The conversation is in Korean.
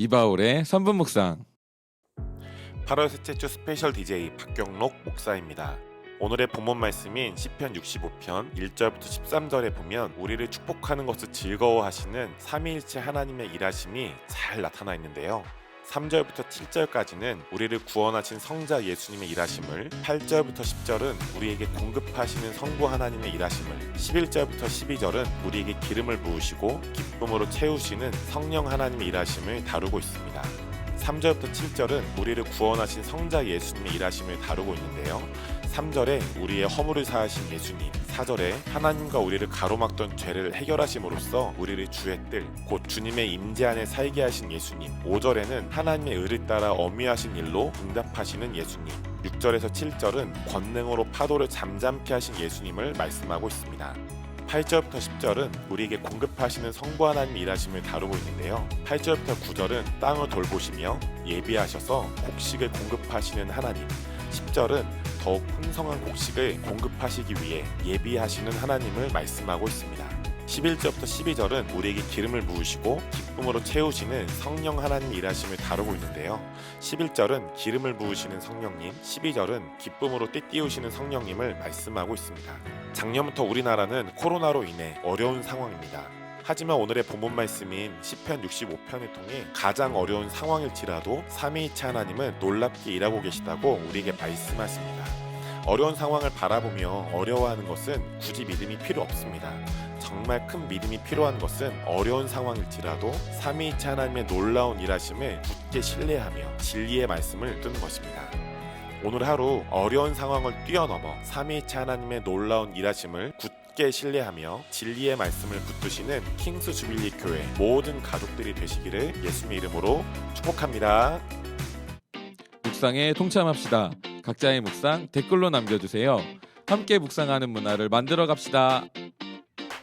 이바울의 3분 묵상 8월 셋째 주 스페셜 DJ 박경록 목사입니다. 오늘의 본문 말씀인 시편 65편 1절부터 13절에 보면 우리를 축복하는 것을 즐거워하시는 삼위일체 하나님의 일하심이 잘 나타나 있는데요. 3절부터 7절까지는 우리를 구원하신 성자 예수님의 일하심을 8절부터 10절은 우리에게 공급하시는 성부 하나님의 일하심을 11절부터 12절은 우리에게 기름을 부으시고 기쁨으로 채우시는 성령 하나님의 일하심을 다루고 있습니다. 3절부터 7절은 우리를 구원하신 성자 예수님의 일하심을 다루고 있는데요. 3절에 우리의 허물을 사하신 예수님, 4절에 하나님과 우리를 가로막던 죄를 해결하심으로써 우리를 주의 뜰, 곧 주님의 임재 안에 살게 하신 예수님, 5절에는 하나님의 의를 따라 어미하신 일로 응답하시는 예수님, 6절에서 7절은 권능으로 파도를 잠잠케 하신 예수님을 말씀하고 있습니다. 8절부터 10절은 우리에게 공급하시는 성부 하나님 일하심을 다루고 있는데요. 8절부터 9절은 땅을 돌보시며 예비하셔서 곡식을 공급하시는 하나님. 10절은 더욱 풍성한 곡식을 공급하시기 위해 예비하시는 하나님을 말씀하고 있습니다. 11절부터 12절은 우리에게 기름을 부으시고 기쁨으로 채우시는 성령 하나님 일하심을 다루고 있는데요. 11절은 기름을 부으시는 성령님, 12절은 기쁨으로 띠띠우시는 성령님을 말씀하고 있습니다. 작년부터 우리나라는 코로나로 인해 어려운 상황입니다. 하지만 오늘의 본문 말씀인 시편 65편을 통해 가장 어려운 상황일지라도 삼위일체 하나님은 놀랍게 일하고 계시다고 우리에게 말씀하십니다. 어려운 상황을 바라보며 어려워하는 것은 굳이 믿음이 필요 없습니다. 정말 큰 믿음이 필요한 것은 어려운 상황일지라도 삼위일체 하나님의 놀라운 일하심을 굳게 신뢰하며 진리의 말씀을 듣는 것입니다. 오늘 하루 어려운 상황을 뛰어넘어 삼위일체 하나님의 놀라운 일하심을 굳게 신뢰하며 진리의 말씀을 붙드시는 킹스 주빌리 교회 모든 가족들이 되시기를 예수님의 이름으로 축복합니다. 묵상에 동참합시다. 각자의 묵상 댓글로 남겨주세요. 함께 묵상하는 문화를 만들어 갑시다.